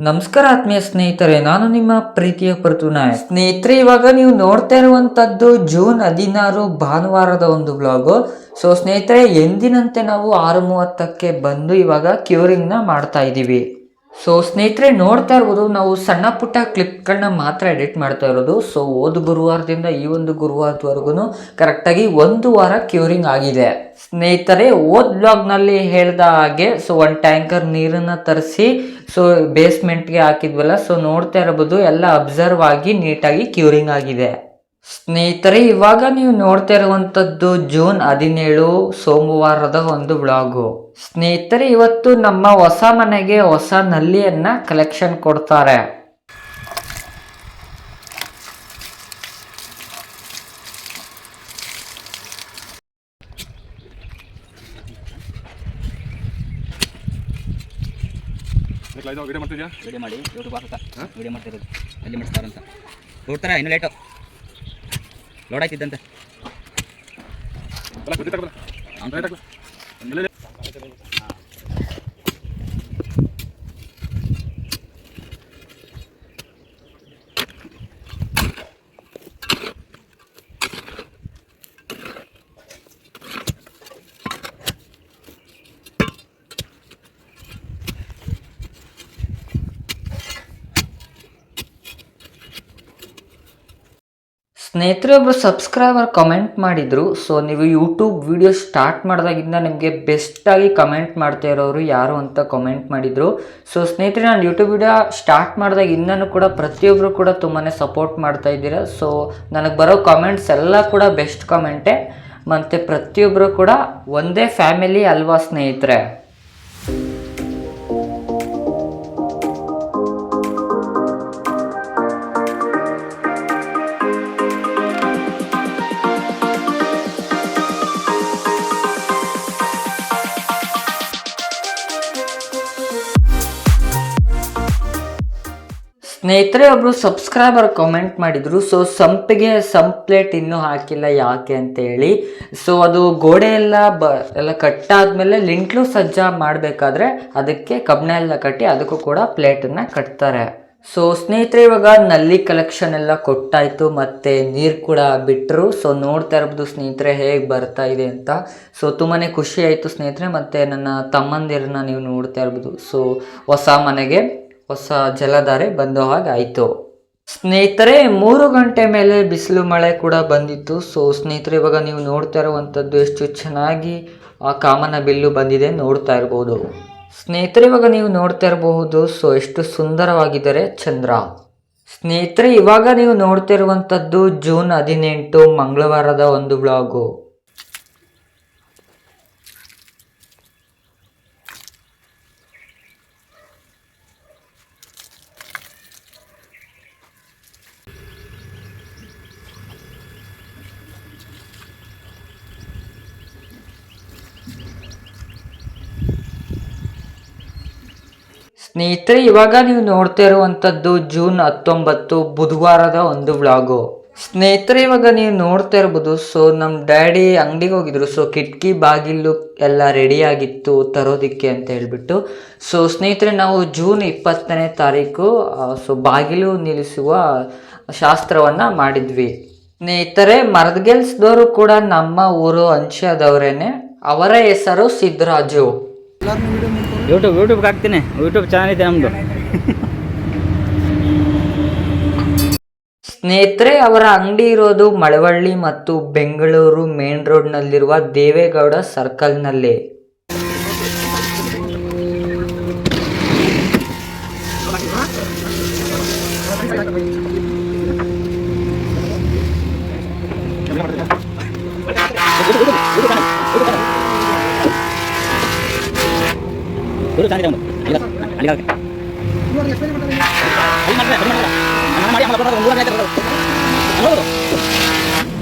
ನಮಸ್ಕಾರ ಆತ್ಮೀಯ ಸ್ನೇಹಿತರೆ, ನಾನು ನಿಮ್ಮ ಪ್ರೀತಿಯ ನಾಯಕ್ ಸ್ನೇಹಿತರೆ, ಇವಾಗ ನೀವು ನೋಡ್ತಾ ಇರುವಂತದ್ದು ಜೂನ್ ಹದಿನಾರು ಭಾನುವಾರದ ಒಂದು ಬ್ಲಾಗು ಸೊ ಸ್ನೇಹಿತರೆ, ಎಂದಿನಂತೆ ನಾವು ಆರು ಮೂವತ್ತಕ್ಕೆ ಬಂದು ಇವಾಗ ಕ್ಯೂರಿಂಗ್ನ ಮಾಡ್ತಾ ಇದ್ದೀವಿ ಸೊ ಸ್ನೇಹಿತರೆ, ನೋಡ್ತಾ ಇರ್ಬೋದು, ನಾವು ಸಣ್ಣ ಪುಟ್ಟ ಕ್ಲಿಪ್ಗಳನ್ನ ಮಾತ್ರ ಎಡಿಟ್ ಮಾಡ್ತಾ ಇರೋದು. ಸೊ ಹೋದ ಗುರುವಾರದಿಂದ ಈ ಒಂದು ಗುರುವಾರದವರೆಗೂ ಕರೆಕ್ಟಾಗಿ ಒಂದು ವಾರ ಕ್ಯೂರಿಂಗ್ ಆಗಿದೆ. ಸ್ನೇಹಿತರೆ ಓದ್ ಬ್ಲಾಗ್ನಲ್ಲಿ ಹೇಳ್ದ ಹಾಗೆ ಸೊ ಒಂದು ಟ್ಯಾಂಕರ್ ನೀರನ್ನ ತರಿಸಿ ಸೊ ಬೇಸ್ಮೆಂಟ್ಗೆ ಹಾಕಿದ್ವಲ್ಲ ಸೊ ನೋಡ್ತಾ ಇರ್ಬೋದು, ಎಲ್ಲ ಅಬ್ಸರ್ವ್ ಆಗಿ ನೀಟಾಗಿ ಕ್ಯೂರಿಂಗ್ ಆಗಿದೆ. ಸ್ನೇಹಿತರೆ ಇವಾಗ ನೀವು ನೋಡ್ತಾ ಇರುವಂತದ್ದು ಜೂನ್ ಹದಿನೇಳು ಸೋಮವಾರದ ಒಂದು ಬ್ಲಾಗು ಸ್ನೇಹಿತರೆ ಇವತ್ತು ನಮ್ಮ ಹೊಸ ಮನೆಗೆ ಹೊಸ ನಲ್ಲಿಯನ್ನ ಕಲೆಕ್ಷನ್ ಕೊಡ್ತಾರೆ. ವಿಡಿಯೋ ಮಾಡ್ತಿದ್ಯಾ? ವಿಡಿಯೋ ಮಾಡಿ ಯೂಟ್ಯೂಬ್ ಹಾಕುತ್ತಾ? ವಿಡಿಯೋ ಮಾಡ್ತಿರೋದು. ಎಲ್ಲಿ ಮಾಡಿಸ್ತಾರಂತ ನೋಡ್ತಾರ ಇನ್ನು ಲೇಟು ಲೋಡ್ ಆಯ್ತಿದ್ದಂತೆ ಬಲ ಕುದಿ ತಗೊಬಲ ರೈಟ್ ಹಾಕ್ಲ ಎಲ್ಲೆಲ್ಲಿ ಸ್ನೇಹಿತರೆ, ಒಬ್ರು ಸಬ್ಸ್ಕ್ರೈಬರ್ ಕಮೆಂಟ್ ಮಾಡಿದ್ರು. ಸೊ ನೀವು ಯೂಟ್ಯೂಬ್ ವಿಡಿಯೋ ಸ್ಟಾರ್ಟ್ ಮಾಡಿದಾಗಿಂದ ನಿಮಗೆ ಬೆಸ್ಟಾಗಿ ಕಮೆಂಟ್ ಮಾಡ್ತಾ ಇರೋರು ಯಾರು ಅಂತ ಕಮೆಂಟ್ ಮಾಡಿದ್ರು. ಸೊ ಸ್ನೇಹಿತರೆ, ನಾನು ಯೂಟ್ಯೂಬ್ ವಿಡಿಯೋ ಸ್ಟಾರ್ಟ್ ಮಾಡಿದಾಗಿಂದನೂ ಕೂಡ ಪ್ರತಿಯೊಬ್ಬರು ಕೂಡ ತುಂಬಾ ಸಪೋರ್ಟ್ ಮಾಡ್ತಾ ಇದ್ದೀರಾ. ಸೊ ನನಗೆ ಬರೋ ಕಮೆಂಟ್ಸ್ ಎಲ್ಲ ಕೂಡ ಬೆಸ್ಟ್ ಕಮೆಂಟೇ ಮತ್ತು ಪ್ರತಿಯೊಬ್ಬರು ಕೂಡ ಒಂದೇ ಫ್ಯಾಮಿಲಿ ಅಲ್ವಾ ಸ್ನೇಹಿತರೆ? ಸ್ನೇಹಿತರೆ, ಒಬ್ರು ಸಬ್ಸ್ಕ್ರೈಬರ್ ಕಮೆಂಟ್ ಮಾಡಿದ್ರು ಸೊ ಸಂಪಿಗೆ ಸಂಪ್ ಪ್ಲೇಟ್ ಇನ್ನೂ ಹಾಕಿಲ್ಲ ಯಾಕೆ ಅಂತ ಹೇಳಿ ಸೊ ಅದು ಗೋಡೆ ಎಲ್ಲ ಬ, ಎಲ್ಲ ಕಟ್ಟಾದ್ಮೇಲೆ ಲಿಂಟ್ಲು ಸಜ್ಜ ಮಾಡಬೇಕಾದ್ರೆ ಅದಕ್ಕೆ ಕಬ್ಬಣ ಎಲ್ಲ ಕಟ್ಟಿ ಅದಕ್ಕೂ ಕೂಡ ಪ್ಲೇಟನ್ನು ಕಟ್ತಾರೆ. ಸೊ ಸ್ನೇಹಿತರೆ, ಇವಾಗ ನಲ್ಲಿ ಕಲೆಕ್ಷನ್ ಎಲ್ಲ ಕೊಟ್ಟಾಯ್ತು, ಮತ್ತೆ ನೀರು ಕೂಡ ಬಿಟ್ಟರು ಸೊ ನೋಡ್ತಾ ಇರ್ಬೋದು ಸ್ನೇಹಿತರೆ ಹೇಗೆ ಬರ್ತಾ ಇದೆ ಅಂತ. ಸೊ ತುಂಬಾ ಖುಷಿ ಆಯಿತು ಸ್ನೇಹಿತರೆ, ಮತ್ತು ನನ್ನ ತಮ್ಮಂದಿರನ್ನ ನೀವು ನೋಡ್ತಾ ಇರ್ಬೋದು. ಸೊ ಹೊಸ ಮನೆಗೆ. ಹೊಸ ಜಲಧಾರೆ ಬಂದೋ ಹಾಗೆ ಆಯಿತು. ಸ್ನೇಹಿತರೆ, ಮೂರು ಗಂಟೆ ಮೇಲೆ ಬಿಸಿಲು ಮಳೆ ಕೂಡ ಬಂದಿತ್ತು. ಸೊ ಸ್ನೇಹಿತರೆ, ಇವಾಗ ನೀವು ನೋಡ್ತಾ ಇರುವಂಥದ್ದು ಎಷ್ಟು ಚೆನ್ನಾಗಿ ಆ ಕಾಮನ ಬಿಲ್ಲು ಬಂದಿದೆ ನೋಡ್ತಾ ಇರ್ಬೋದು. ಸ್ನೇಹಿತರೆ, ಇವಾಗ ನೀವು ನೋಡ್ತಾ ಇರಬಹುದು ಸೊ ಎಷ್ಟು ಸುಂದರವಾಗಿದ್ದಾರೆ ಚಂದ್ರ. ಸ್ನೇಹಿತರೆ, ಇವಾಗ ನೀವು ನೋಡ್ತಾ ಇರುವಂಥದ್ದು ಜೂನ್ ಹದಿನೆಂಟು, ಮಂಗಳವಾರದ ಒಂದು ಬ್ಲಾಗು ಸ್ನೇಹಿತರೆ, ಇವಾಗ ನೀವು ನೋಡ್ತಾ ಇರುವಂಥದ್ದು ಜೂನ್ ಹತ್ತೊಂಬತ್ತು ಬುಧವಾರದ ಒಂದು ವ್ಲಾಗು. ಸ್ನೇಹಿತರೆ, ಇವಾಗ ನೀವು ನೋಡ್ತಾ ಇರ್ಬೋದು, ಸೊ ನಮ್ಮ ಡ್ಯಾಡಿ ಅಂಗಡಿಗೆ ಹೋಗಿದ್ರು. ಸೊ ಕಿಟಕಿ, ಬಾಗಿಲು ಎಲ್ಲ ರೆಡಿ ಆಗಿತ್ತು ತರೋದಿಕ್ಕೆ ಅಂತ ಹೇಳ್ಬಿಟ್ಟು. ಸೊ ಸ್ನೇಹಿತರೆ, ನಾವು ಜೂನ್ ಇಪ್ಪತ್ತನೇ ತಾರೀಕು ಸೊ ಬಾಗಿಲು ನಿಲ್ಲಿಸುವ ಶಾಸ್ತ್ರವನ್ನು ಮಾಡಿದ್ವಿ. ಸ್ನೇಹಿತರೆ ಮರದಗೆಲ್ಸದವರು ಕೂಡ ನಮ್ಮ ಊರು ಅಂಶದವರೇನೆ ಅವರ ಹೆಸರು ಸಿದ್ದರಾಜು ಯೂಟ್ಯೂಬ್ ಯೂಟ್ಯೂಬ್ಗೆ ಹಾಕ್ತೀನಿ. ಯೂಟ್ಯೂಬ್ ಚಾನಲ್ ಇದೆ ನಮ್ಮದು ಸ್ನೇಹಿತರೆ ಅವರ ಅಂಗಡಿ ಇರೋದು ಮಳವಳ್ಳಿ ಮತ್ತು ಬೆಂಗಳೂರು ಮೇನ್ ರೋಡ್ನಲ್ಲಿರುವ ದೇವೇಗೌಡ ಸರ್ಕಲ್ನಲ್ಲಿ. ಒಂದು ಚೆನ್ನಾಗಿದೆ.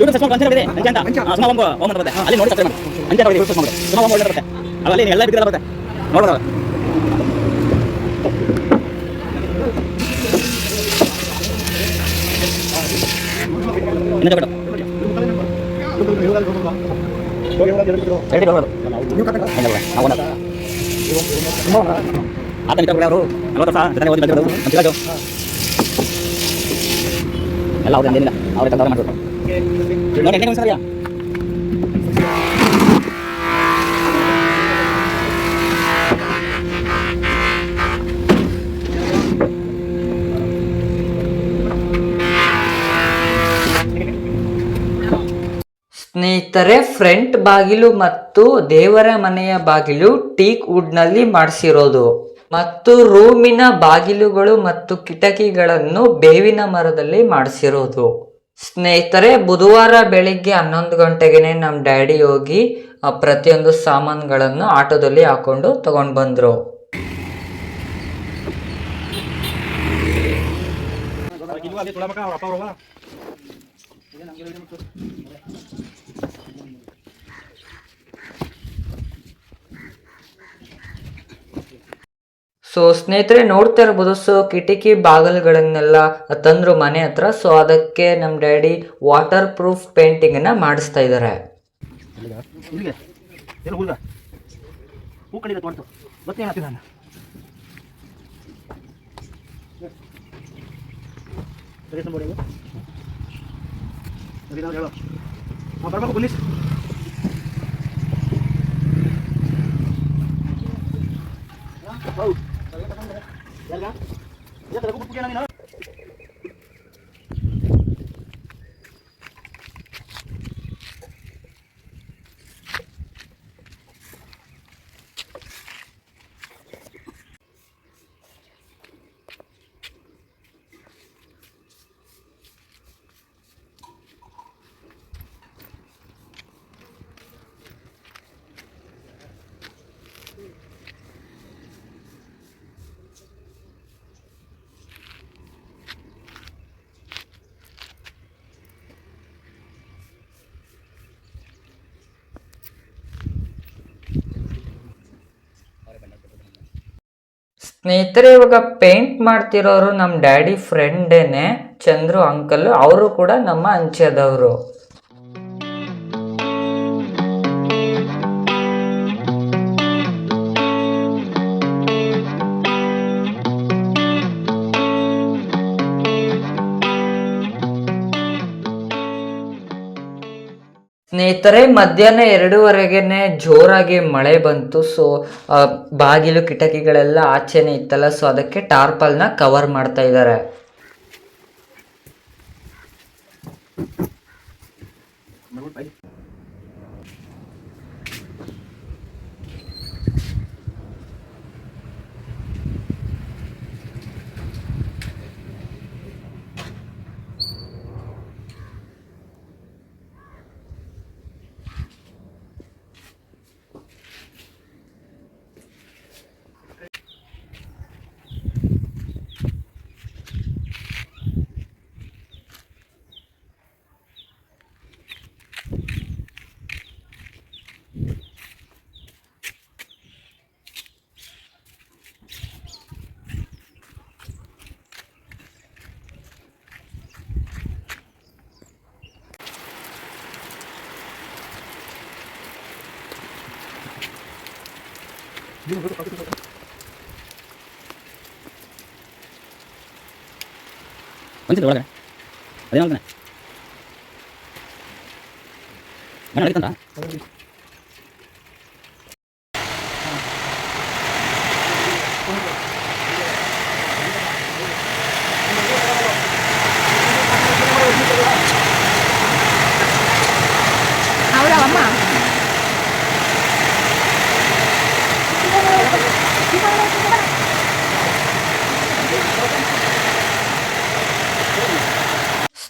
ಯೂಟ್ಯೂಬ್ ಅಂಚೆ ಅಂತ. ಓಂ ಅಂತ ಬರುತ್ತೆ. ಅಲ್ಲಿ ನೋಡಿ ಸಬ್ಸ್ಕ್ರೈಬ್ ಮಾಡಿ. ಅಂಚೆ ನೋಡಿ ಯೂಟ್ಯೂಬ್ ಮಾಡಿ ಬರುತ್ತೆ. ಅಲ್ಲಿ ಎಲ್ಲ ಬಿದ್ದಿಲ್ಲ ಬರುತ್ತೆ. ಇನ್ನೊಂದು ಬಿಡು ನಾವು ಒಂದು ಆತ ನಿಂತ ಅವರು ನಲವತ್ತು ವರ್ಷ ಜೊತೆ ಓದಿ ನಮ್ಮ ಎಲ್ಲ ಅವ್ರಿಗೆ ಹಂಗೇನಿಲ್ಲ ಅವ್ರಿಗೆ ತಂದವ್ರೆ ನೋಡಿ ಹೆಂಗೆ ಸರಿಯಾ ಸ್ನೇಹಿತರೆ, ಫ್ರಂಟ್ ಬಾಗಿಲು ಮತ್ತು ದೇವರ ಮನೆಯ ಬಾಗಿಲು ಟೀಕ್ ವುಡ್ನಲ್ಲಿ ಮಾಡಿಸಿರೋದು. ಮತ್ತು ರೂಮಿನ ಬಾಗಿಲುಗಳು ಮತ್ತು ಕಿಟಕಿಗಳನ್ನು ಬೇವಿನ ಮರದಲ್ಲಿ ಮಾಡಿಸಿರೋದು. ಸ್ನೇಹಿತರೆ, ಬುಧವಾರ ಬೆಳಿಗ್ಗೆ ಹನ್ನೊಂದು ಗಂಟೆಗೆ ನಮ್ಮ ಡ್ಯಾಡಿ ಹೋಗಿ ಪ್ರತಿಯೊಂದು ಸಾಮಾನುಗಳನ್ನು ಆಟೋದಲ್ಲಿ ಹಾಕೊಂಡು ತಗೊಂಡು ಬಂದ್ರು. ಸೊ ಸ್ನೇಹಿತರೆ, ನೋಡ್ತಾ ಇರ್ಬೋದು. ಸೊ ಕಿಟಕಿ ಬಾಗಿಲುಗಳನ್ನೆಲ್ಲ ತಂದರು ಮನೆ ಹತ್ರ. ಸೊ ಅದಕ್ಕೆ ನಮ್ಮ ಡ್ಯಾಡಿ ವಾಟರ್ ಪ್ರೂಫ್ ಪೇಂಟಿಂಗ್ ಅನ್ನ ಮಾಡಿಸ್ತಾ ಇದ್ದಾರೆ ಇಲ್ಲಿಗೆ? Larga. Ya te la ocupo porque la mina. ಸ್ನೇಹಿತರೆ ಇವಾಗ ಪೇಂಟ್ ಮಾಡ್ತಿರೋರು ನಮ್ಮ ಡ್ಯಾಡಿ ಫ್ರೆಂಡೇನೆ ಚಂದ್ರು ಅಂಕಲ್ ಅವರು ಕೂಡ ನಮ್ಮ ಅಂಚೆದವರು. ಸ್ನೇಹಿತರೆ, ಮಧ್ಯಾಹ್ನ ಎರಡೂವರೆಗೆನೆ ಜೋರಾಗಿ ಮಳೆ ಬಂತು. ಸೊ ಬಾಗಿಲು ಕಿಟಕಿಗಳೆಲ್ಲ ಆಚೆನೆ ಇತ್ತಲ್ಲ ಸೊ ಅದಕ್ಕೆ ಟಾರ್ಪಲ್ನ ಕವರ್ ಮಾಡ್ತಾ ಇದ್ದಾರೆ. வந்துட்டு ஒழக அதனால தானே? மன அடித்தான்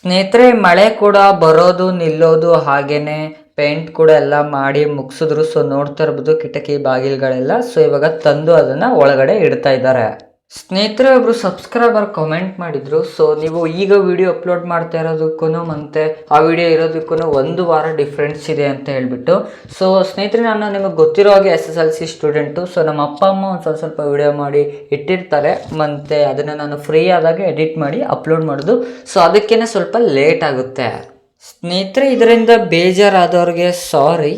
ಸ್ನೇಹಿತರೆ, ಮಳೆ ಕೂಡ ಬರೋದು, ನಿಲ್ಲೋದು ಹಾಗೇನೆ. ಪೇಂಟ್ ಕೂಡ ಎಲ್ಲ ಮಾಡಿ ಮುಗಿಸಿದ್ರು. ಸೊ ನೋಡ್ತಾ ಇರ್ಬೋದು ಕಿಟಕಿ ಬಾಗಿಲುಗಳೆಲ್ಲ. ಸೊ ಇವಾಗ ತಂದು ಅದನ್ನ ಒಳಗಡೆ ಇಡ್ತಾ ಇದ್ದಾರೆ. ಸ್ನೇಹಿತರೆ ಒಬ್ರು ಸಬ್ಸ್ಕ್ರೈಬರ್ ಕಮೆಂಟ್ ಮಾಡಿದ್ರು. ಸೊ ನೀವು ಈಗ ವಿಡಿಯೋ ಅಪ್ಲೋಡ್ ಮಾಡ್ತಾ ಇರೋದಕ್ಕೂ ಮತ್ತೆ ಆ ವಿಡಿಯೋ ಇರೋದಕ್ಕೂ ಒಂದು ವಾರ ಡಿಫ್ರೆನ್ಸ್ ಇದೆ ಅಂತ ಹೇಳ್ಬಿಟ್ಟು. ಸೊ ಸ್ನೇಹಿತರೆ, ನಾನು ನಿಮಗೆ ಗೊತ್ತಿರೋ ಹಾಗೆ S S L C student so ನಮ್ಮ ಅಪ್ಪ, ಅಮ್ಮ ಒಂದು ಸ್ವಲ್ಪ ಸ್ವಲ್ಪ ವಿಡಿಯೋ ಮಾಡಿ ಇಟ್ಟಿರ್ತಾರೆ. ಮತ್ತು ಅದನ್ನು ನಾನು ಫ್ರೀ ಆದಾಗ ಎಡಿಟ್ ಮಾಡಿ ಅಪ್ಲೋಡ್ ಮಾಡೋದು. ಸೊ ಅದಕ್ಕೇ ಸ್ವಲ್ಪ ಲೇಟ್ ಆಗುತ್ತೆ. ಸ್ನೇಹಿತರೆ, ಇದರಿಂದ ಬೇಜಾರಾದವ್ರಿಗೆ ಸಾರಿ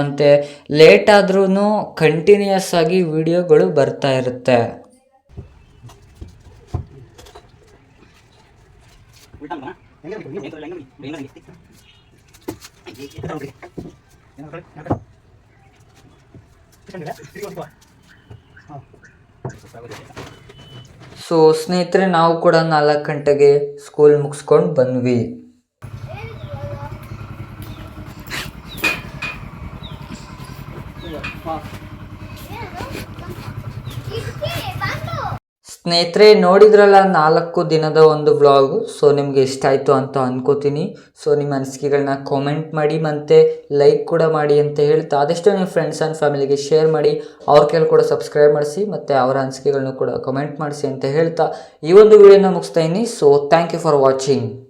ಮತ್ತು ಲೇಟ್ ಆದ್ರೂ ಕಂಟಿನ್ಯೂಸ್ ಆಗಿ ವಿಡಿಯೋಗಳು ಬರ್ತಾ ಇರುತ್ತೆ. ಸೊ ಸ್ನೇಹಿತರೆ ನಾವು ಕೂಡ ನಾಲ್ಕು ಗಂಟೆಗೆ ಸ್ಕೂಲ್ ಮುಗಿಸ್ಕೊಂಡು ಬಂದ್ವಿ. ಸ್ನೇಹಿತರೆ, ನೋಡಿದ್ರಲ್ಲ ನಾಲ್ಕು ದಿನದ ಒಂದು ವ್ಲಾಗು. ಸೊ, ನಿಮ್ಗೆ ಇಷ್ಟ ಆಯಿತು ಅಂತ ಅನ್ಕೋತೀನಿ. ಸೊ, ನಿಮ್ಮ ಅನಿಸಿಕೆಗಳನ್ನ ಕಾಮೆಂಟ್ ಮಾಡಿ, ಮತ್ತು ಲೈಕ್ ಕೂಡ ಮಾಡಿ ಅಂತ ಹೇಳ್ತಾ, ಆದಷ್ಟು ನಿಮ್ಮ ಫ್ರೆಂಡ್ಸ್ ಆ್ಯಂಡ್ ಫ್ಯಾಮಿಲಿಗೆ ಶೇರ್ ಮಾಡಿ, ಅವ್ರ ಕೈಲಿ ಕೂಡ ಸಬ್ಸ್ಕ್ರೈಬ್ ಮಾಡಿಸಿ, ಮತ್ತು ಅವರ ಅನಿಸಿಕೆಗಳನ್ನೂ ಕೂಡ ಕಮೆಂಟ್ ಮಾಡಿಸಿ ಅಂತ ಹೇಳ್ತಾ, ಈ ಒಂದು ವಿಡಿಯೋನ ಮುಗಿಸ್ತಾ ಇದ್ದೀನಿ. So thank you for watching